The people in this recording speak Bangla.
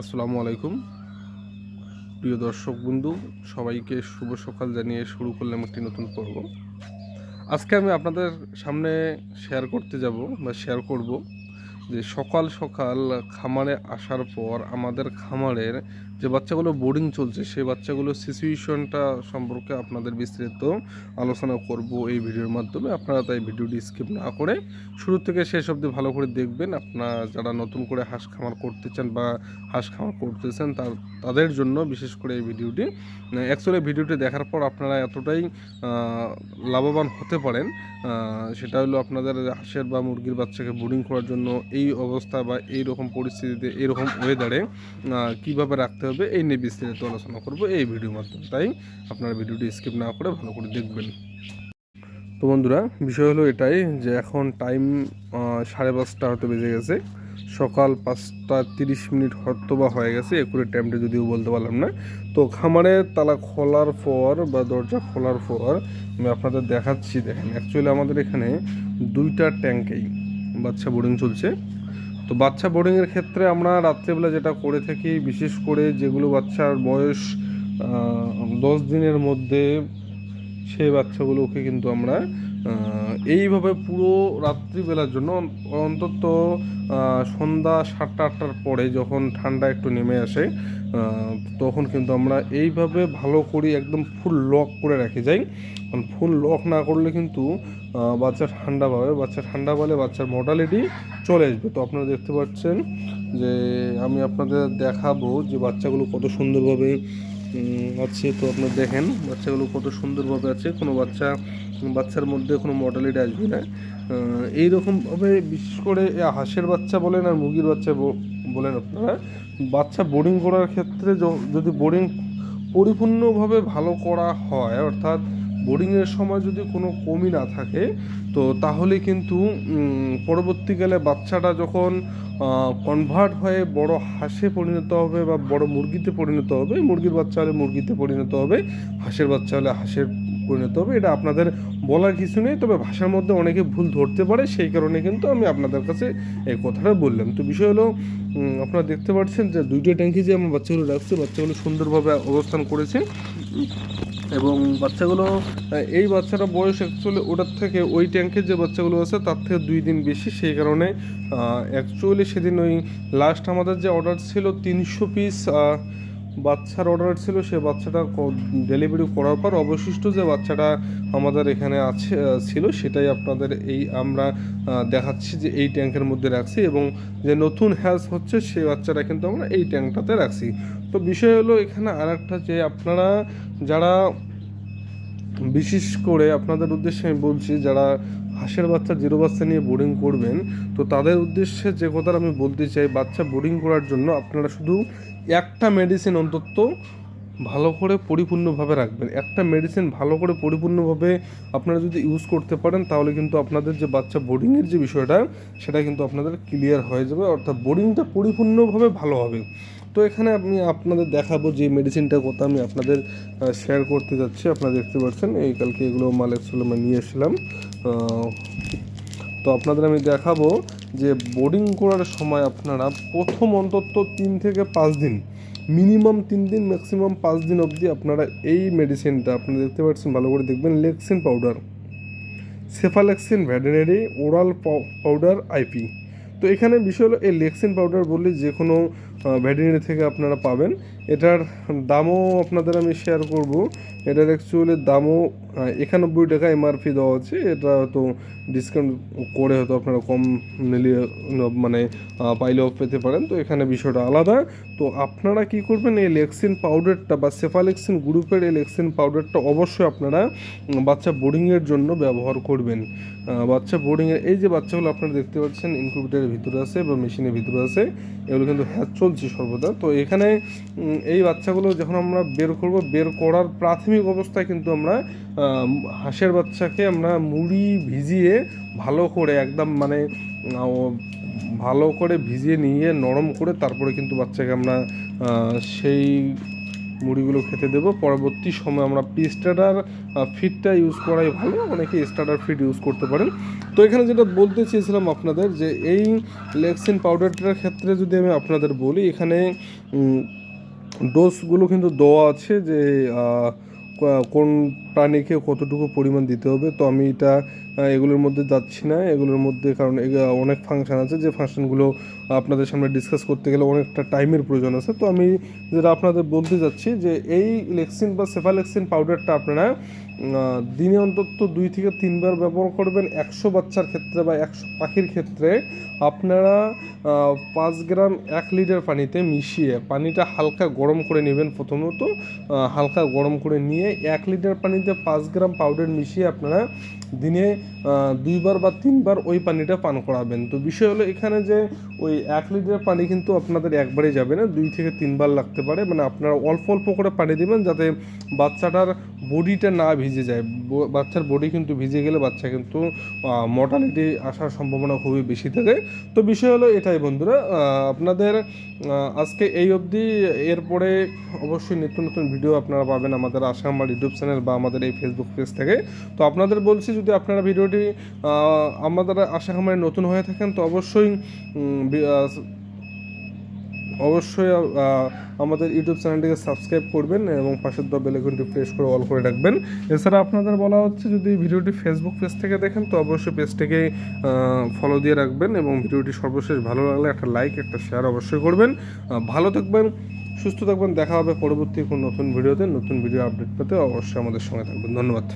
আসসালামু আলাইকুম। প্রিয় দর্শক বন্ধু, সবাইকে শুভ সকাল জানিয়ে শুরু করলাম একটি নতুন পর্ব। আজকে আমি আপনাদের সামনে শেয়ার করতে যাব বা শেয়ার করব যে সকাল সকাল খামারে আসার পর আমাদের খামারের যে বাচ্চাগুলো বোর্ডিং চলছে, সেই বাচ্চাগুলোর সিচুয়েশনটা সম্পর্কে আপনাদের বিস্তারিত আলোচনা করব এই ভিডিওর মাধ্যমে। আপনারা তাই ভিডিওটি স্কিপ না করে শুরু থেকে শেষ অবধি ভালো করে দেখবেন। আপনারা যারা নতুন করে হাঁস খামার করতে চান বা হাঁস খামার করতেছেন তার, তাদের জন্য বিশেষ করে এই ভিডিওটি অ্যাকচুয়ালি ভিডিওটি দেখার পর আপনারা এতটাই লাভবান হতে পারেন সেটা হলো আপনাদের হাঁসের বা মুরগির বাচ্চাকে বোর্ডিং করার জন্য এই অবস্থা বা এই রকম পরিস্থিতিতে, এরকম ওয়েদারে কীভাবে রাখতে হবে এই নিয়ে বিস্তারিত আলোচনা করব এই ভিডিওর মাধ্যমে। তাই আপনারা ভিডিওটি স্কিপ না করে ভালো করে দেখবেন। তো বন্ধুরা, বিষয় হলো এটাই যে এখন টাইম সাড়ে পাঁচটা হয়তো বেজে গেছে। সকাল পাঁচটা তিরিশ মিনিট হয়তো বা হয়ে গেছে একুরের টাইমটা যদিও বলতে পারলাম না। তো খামারের তালা খোলার পর বা দরজা খোলার পর আমি আপনাদের দেখাচ্ছি, দেখেন অ্যাকচুয়ালি আমাদের এখানে দুইটা ট্যাঙ্কেই বাচ্চা বোর্ডিং চলছে। তো বাচ্চা বোর্ডিংয়ের ক্ষেত্রে আমরা রাত্রেবেলা যেটা করে থাকি, বিশেষ করে যেগুলো বাচ্চার বয়স দশ দিনের মধ্যে সেই বাচ্চাগুলোকে কিন্তু আমরা এইভাবে পুরো রাত্রিবেলার জন্য অন্তত সন্ধ্যা সাতটা আটটার পরে যখন ঠান্ডা একটু নেমে আসে তখন কিন্তু আমরা এইভাবে ভালো করে একদম ফুল লক করে রেখে যাই। কারণ ফুল লক না করলে কিন্তু বাচ্চা ঠান্ডা পাবে। বাচ্চা ঠান্ডা পেলে বাচ্চার মর্টালিটি চলে আসবে। তো আপনারা দেখতে পাচ্ছেন যে, আমি আপনাদের দেখাবো যে বাচ্চাগুলো কত সুন্দরভাবে আছে তো আপনারা দেখেন, বাচ্চাগুলো কত সুন্দরভাবে আছে। কোনো বাচ্চা, বাচ্চার মধ্যে কোনো মর্টালিটি আসবে না। এইরকমভাবে বিশেষ করে হাঁসের বাচ্চা বলেন আর মুরগির বাচ্চা বলেন আপনারা, বাচ্চা বোর্ডিং করার ক্ষেত্রে যদি বোর্ডিং পরিপূর্ণভাবে ভালো করা হয়, অর্থাৎ বোর্ডিংয়ের সময় যদি কোনো কমই না থাকে, তো তাহলে কিন্তু পরবর্তীকালে বাচ্চাটা যখন কনভার্ট হয়ে বড় হাঁসে পরিণত হবে বা বড় মুরগিতে পরিণত হবে, মুরগির বাচ্চা হলে মুরগিতে পরিণত হবে, হাঁসের বাচ্চা হলে হাঁসের পরিণত হবে, এটা আপনাদের বলার কিছু নেই। তবে ভাষার মধ্যে অনেকে ভুল ধরতে পারে, সেই কারণে কিন্তু আমি আপনাদের কাছে এই কথাটা বললাম। তো বিষয় হলো আপনারা দেখতে পাচ্ছেন যে দুইটা ট্যাঙ্কি যে আমার বাচ্চাগুলো রাখছে, বাচ্চাগুলো সুন্দরভাবে অবস্থান করেছে। এবং বাচ্চাগুলো এই বাচ্চাটা বয়স অ্যাকচুয়ালি ওটার থেকে ওই ট্যাঙ্কের যে বাচ্চাগুলো আছে, তার থেকে দুই দিন বেশি। সেই কারণে অ্যাকচুয়ালি সেদিন ওই লাস্ট আমাদের যে অর্ডার ছিল তিনশো পিস বাচ্চার অর্ডার ছিল, সে বাচ্চাটা ডেলিভারি করার পর অবশিষ্ট যে বাচ্চাটা আমাদের এখানে আছে ছিল, সেটাই আপনাদের এই আমরা দেখাচ্ছি যে এই ট্যাঙ্কের মধ্যে রাখছি এবং যে নতুন হ্যাজ হচ্ছে, সেই বাচ্চাটা কিন্তু আমরা এই ট্যাঙ্কটাতে রাখছি। তো বিষয় হলো এখানে আর একটা যে আপনারা যারা বিশেষ করে আপনাদের উদ্দেশ্যে আমি বলছি, যারা হাঁসের বাচ্চা, জিরো বাচ্চা নিয়ে বোর্ডিং করবেন, তো তাদের উদ্দেশ্যে যে কথাটা আমি বলতে চাই, বাচ্চা বোর্ডিং করার জন্য আপনারা শুধু একটা মেডিসিন অন্তত ভালো করে পরিপূর্ণভাবে রাখবেন। একটা মেডিসিন ভালো করে পরিপূর্ণভাবে আপনারা যদি ইউজ করতে পারেন, তাহলে কিন্তু আপনাদের যে বাচ্চা বোর্ডিংয়ের যে বিষয়টা, সেটা কিন্তু আপনাদের ক্লিয়ার হয়ে যাবে। অর্থাৎ বোর্ডিংটা পরিপূর্ণভাবে ভালো হবে। তো এখানে আমি আপনাদের দেখাবো যে মেডিসিনটার কথা আমি আপনাদের শেয়ার করতে যাচ্ছি। আপনারা দেখতে পাচ্ছেন, এই কালকে এগুলো মাল অ্যাকচুয়ালি আমি নিয়ে এসেছিলাম। তো আপনাদের আমি দেখাবো যে বোর্ডিং করার সময় আপনারা প্রথম অন্তত তিন থেকে পাঁচ দিন মিনিমাম তিন দিন ম্যাক্সিমাম পাঁচ দিন অবধি আপনারা এই মেডিসিনটা আপনারা দেখতে পাচ্ছেন, ভালো করে দেখবেন, lexin powder cephalexin veterinary oral powder IP তো এখানে বিষয় হলো, এই লেক্সিন পাউডার বললে যে কোনো ভ্যাটেনারি থেকে আপনারা পাবেন। এটার দামও আপনাদের আমি শেয়ার করব। এটার অ্যাকচুয়ালি দামও একানব্বই টাকা এমআরপি দেওয়া আছে এটা হয়তো ডিসকাউন্ট করে হয়তো আপনারা কম নিলে মানে পাইলেও পেতে পারেন। তো এখানে বিষয়টা আলাদা। তো আপনারা কি করবেন, এই লেক্সিন পাউডারটা বা সেফালেক্সিন গ্রুপের এই লেক্সিন পাউডারটা অবশ্যই আপনারা বাচ্চা বোর্ডিংয়ের জন্য ব্যবহার করবেন। বাচ্চা বোর্ডিংয়ের, এই যে বাচ্চাগুলো আপনারা দেখতে পাচ্ছেন ইনকিউবেটারের ভিতরে আছে বা মেশিনের ভিতরে আছে, এগুলো কিন্তু হ্যাচ চলছে সর্বদা। তো এখানে এই বাচ্চাগুলো যখন আমরা বের করব, বের করার প্রাথমিক অবস্থায় কিন্তু আমরা হাঁসের বাচ্চাকে আমরা মুড়ি ভিজিয়ে ভালো করে একদম মানে ভালো করে ভিজিয়ে নিয়ে নরম করে তারপরে কিন্তু বাচ্চাকে আমরা সেই মুড়িগুলো খেতে দেবো। পরবর্তী সময় আমরা স্টার্টার ফিডটা ইউজ করাই ভালো। অনেকে স্টার্টার ফিড ইউজ করতে পারেন। তো এখানে যেটা বলতে চেয়েছিলাম আপনাদের যে এই লেক্সিন পাউডারটার ক্ষেত্রে যদি আমি আপনাদের বলি, এখানে ডোজগুলো কিন্তু দেওয়া আছে যে কোন প্রাণীকে কতটুকু পরিমাণ দিতে হবে? তো আমি এটা এগুলোর মধ্যে যাচ্ছি না। এগুলোর মধ্যে কারণ অনেক ফাংশান আছে। যে ফাংশানগুলো আপনাদের সামনে ডিসকাস করতে গেলে অনেকটা টাইমের প্রয়োজন আছে। তো আমি যেটা আপনাদের বলতে যাচ্ছি যে, এই লেক্সিন বা সেফালেক্সিন পাউডারটা আপনারা দিনে অন্তত দুই থেকে তিনবার ব্যবহার করবেন। একশো বাচ্চার ক্ষেত্রে বা একশো পাখির ক্ষেত্রে আপনারা পাঁচ গ্রাম এক লিটার পানিতে মিশিয়ে পানিটা হালকা গরম করে নেবেন প্রথমত। হালকা গরম করে নিয়ে এক লিটার পানিতে পাঁচ গ্রাম পাউডার মিশিয়ে আপনারা দিনে দুইবার বা তিনবার ওই পানিটা পান করাবেন। তো বিষয় হলো এখানে যে ওই এক লিটার পানি কিন্তু আপনাদের একবারে যাবে না, দুই থেকে তিনবার লাগতে পারে। মানে আপনারা অল্প অল্প করে পানি দিবেন যাতে বাচ্চাটার বডিটা না ভিজে যায়। বাচ্চার বডি কিন্তু ভিজে গেলে বাচ্চা কিন্তু মর্টালিটি আসার সম্ভাবনা খুবই বেশি থাকে। তো বিষয় হলো এটাই বন্ধুরা আপনাদের আজকে এই অবধি। এরপরে অবশ্যই নিত্য নতুন ভিডিও আপনারা পাবেন আমাদের আমার ইউটিউব চ্যানেল বা আমাদের এই ফেসবুক পেজ থেকে। তো আপনাদের বলছি, যদি আপনারা ভিডিওটি আমাদের আশা খামারে নতুন হয়ে থাকেন, তো অবশ্যই অবশ্যই আমাদের ইউটিউব চ্যানেলটিকে সাবস্ক্রাইব করবেন এবং পাশের দর বেলাইকনটি প্রেস করে অল করে রাখবেন। এছাড়া আপনাদের বলা হচ্ছে, যদি ভিডিওটি ফেসবুক পেজ থেকে দেখেন, তো অবশ্যই পেজটিকে ফলো দিয়ে রাখবেন এবং ভিডিওটি সর্বশেষ ভালো লাগলে একটা লাইক একটা শেয়ার অবশ্যই করবেন। ভালো থাকবেন। সুস্থ থাকবেন, দেখা হবে পরবর্তী কোনো নতুন ভিডিওতে। নতুন ভিডিও আপডেট পেতে অবশ্যই আমাদের সঙ্গে থাকবেন। ধন্যবাদ।